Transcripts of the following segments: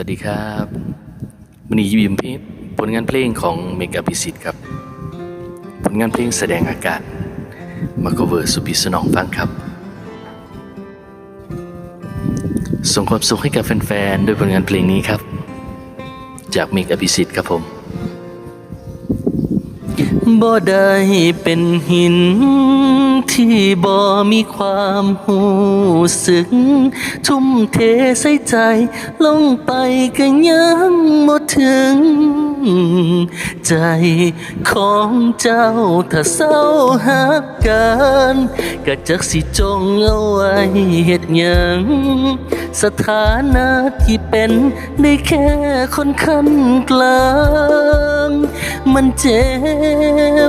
สวัสดีครับวันนี้ยิมพลงผลงานเพลงของเมกาพิสิทธิ์ครับ ผลงานเพลงแสดงอาการมาโคเวอร์สุพิสนองฟังครับ ส่งความสุขให้กับแฟนๆด้วยผลงานเพลงนี้ครับ จากเมกาพิสิทธิ์ครับผมบ่ได้เป็นหิน ที่บ่มีความหูสึก ทุ่มเทใส่ใจ ลงไปก็ยังบ่ถึง ใจของเจ้าถ้าเศร้าหักกันก็จักสิจงเอาไว้เฮ็ดหยัง สถานะที่เป็นได้แค่คนคันกลาง มันเจ็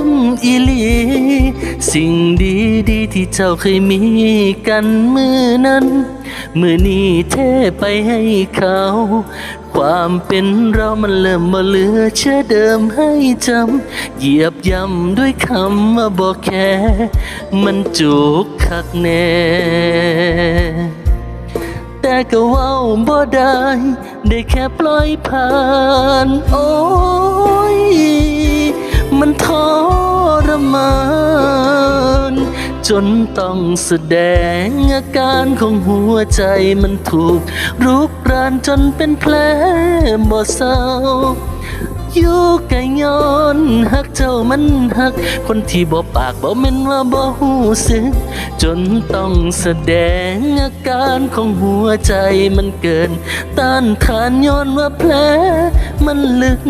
บอีหลี สิ่งดีดีๆที่เจ้าเคยมีกันมือนั้น มือนี้เทไปให้เขา ความเป็นเรามันเริ่มมาเหลือเชื่อเดิมให้จำ เหยียบย่ำด้วยคำว่าบอกแค่ มันจุกคักแน่ แต่ก็เว้าบ่ได้ ได้แค่ปล่อยผ่าน โอ้ย มันทรมาน จนต้องแสดงอาการของหัวใจมันถูก รุกรานจนเป็นแผลบ่เศร้าอยู่ไกลย้อน หักเจ้ามันหัก คนที่บ่ปากบ่แม่นว่าบ่หูสึก จนต้องแสดงอาการของหัวใจมันเกิน ต้านทานย้อนว่าแผลมันลึก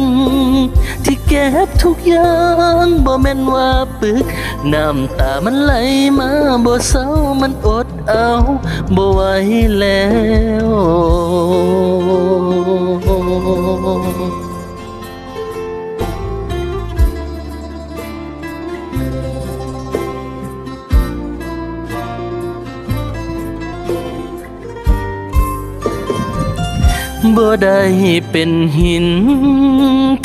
ที่เก็บทุกอย่างบ่แม่นว่าปึก น้ำตามันไหลมาบ่เศร้ามันอดเอาบ่ไหวแล้ว บ่ได้เป็นหิน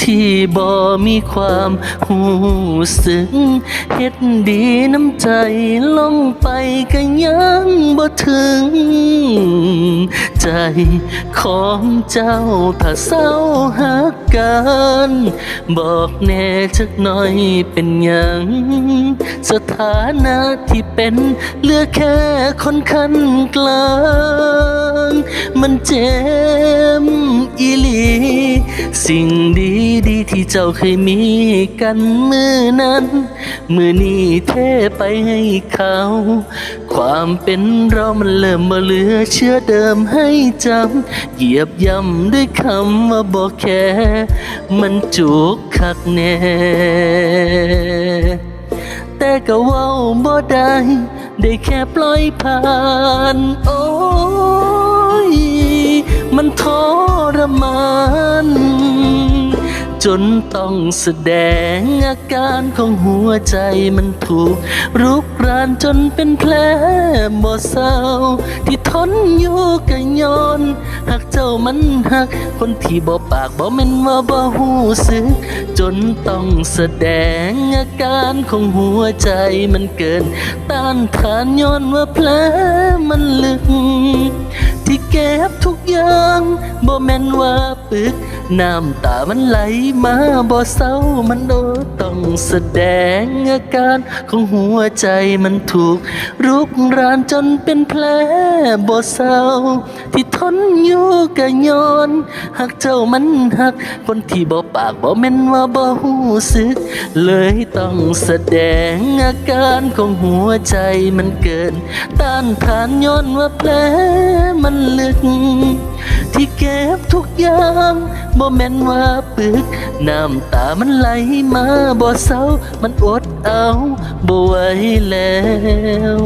ที่บ่มีความหูสึกเฮ็ดดีน้ำใจลงไปก็ยังบ่ถึง ใจของเจ้าถ้าเศร้าหักกันบอกแน่จักหน่อยเป็นหยัง สถานะที่เป็นเหลือแค่คนคันกลาง มันเจ็บอีหลี สิ่งดีดีๆที่เจ้าเคยมีกันมือนั้น มือนี้เทไปให้เขา ความเป็นเรามันเริ่มมาเหลือเชื่อเดิมให้จำเหยียบย่ำด้วยคำว่าบอกแค่ มันจุกคักแน่แต่ก็เว้าบ่ได้ได้แค่ปล่อยผ่าน โอ้ มันทรมาน จนต้องแสดงอาการของหัวใจมันถูกรุกรานจนเป็นแผลบ่เศร้า ที่ทนอยู่ก็ย้อนหักเจ้ามันหัก คนที่บ่ปากบ่แม่นว่าบ่หูสึก จนต้องแสดงอาการของหัวใจมันเกิน ต้านทานย้อนว่าแผลมันลึก ที่เก็บทุกอย่างบ่แม่นว่าปึกน้ำตามันไหลมาบ่เศร้ามันโดต้องแสดงอาการของหัวใจมันถูก รุกรานจนเป็นแผลบ่เศร้า ที่ทนอยู่ก็ย้อนหักเจ้ามันหัก คนที่บ่ปากบ่แม่นว่าบ่หูสึก เลยต้องแสดงอาการของหัวใจมันเกินต้านทานย้อนว่าแผลมันลึกที่ ก็บทุกอย่างบ่แม่นว่าปึก น้ำตามันไหลมาบ่เศร้า มันอดเอาบ่ไหวแล้ว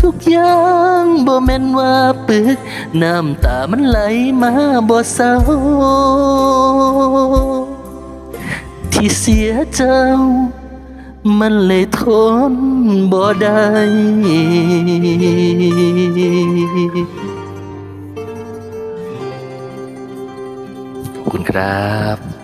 ทุกอย่างบ่แม่นว่าปึก น้ำตามันไหลมาบ่เศร้า ที่เสียเจ้า มันเลยทนบ่ได้ ครับ